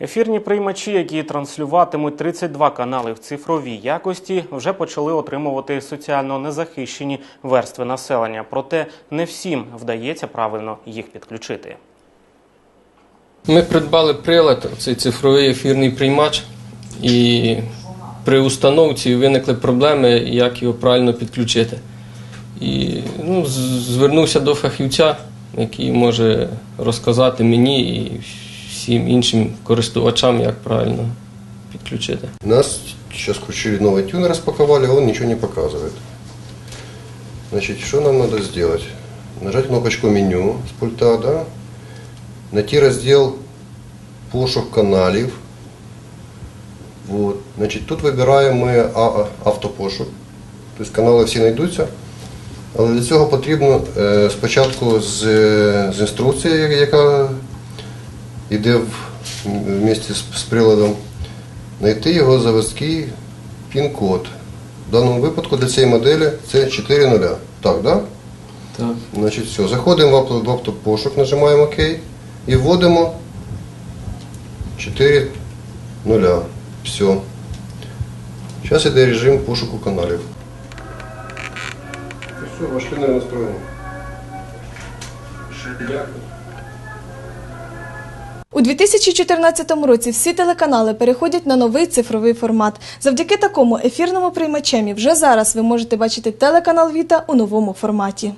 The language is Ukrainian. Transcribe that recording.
Ефірні приймачі, які транслюватимуть 32 канали в цифровій якості, вже почали отримувати соціально незахищені верстви населення. Проте не всім вдається правильно їх підключити. Ми придбали прилад, цей цифровий ефірний приймач, і при установці виникли проблеми, як його правильно підключити. І ну, звернувся до фахівця, який може розказати мені і всім іншим користувачам, як правильно підключити. Нас сейчас включили новый тюнер, распаковали, а он ничего не показывает. Значит, что нам надо сделать? Нажать кнопочку меню с пульта, да? Найти раздел пошук каналів. Вот. Значить, тут вибираємо ми автопошук. Тобто канали всі знайдуться. Але для цього потрібно е, спочатку з, з інструкцією, яка йде в, в місті з, з приладом, знайти його заводський пін-код. В даному випадку для цієї моделі це 4 нуля. Так, да? Так. Значить, все. Заходимо в авто- в автопошук, нажимаємо ОК і вводимо 4 нуля. Все. Зараз йде режим пошуку каналів. Все, машина настроєна. Дякую. У 2014 році всі телеканали переходять на новий цифровий формат. Завдяки такому ефірному приймачемі вже зараз ви можете бачити телеканал Віта у новому форматі.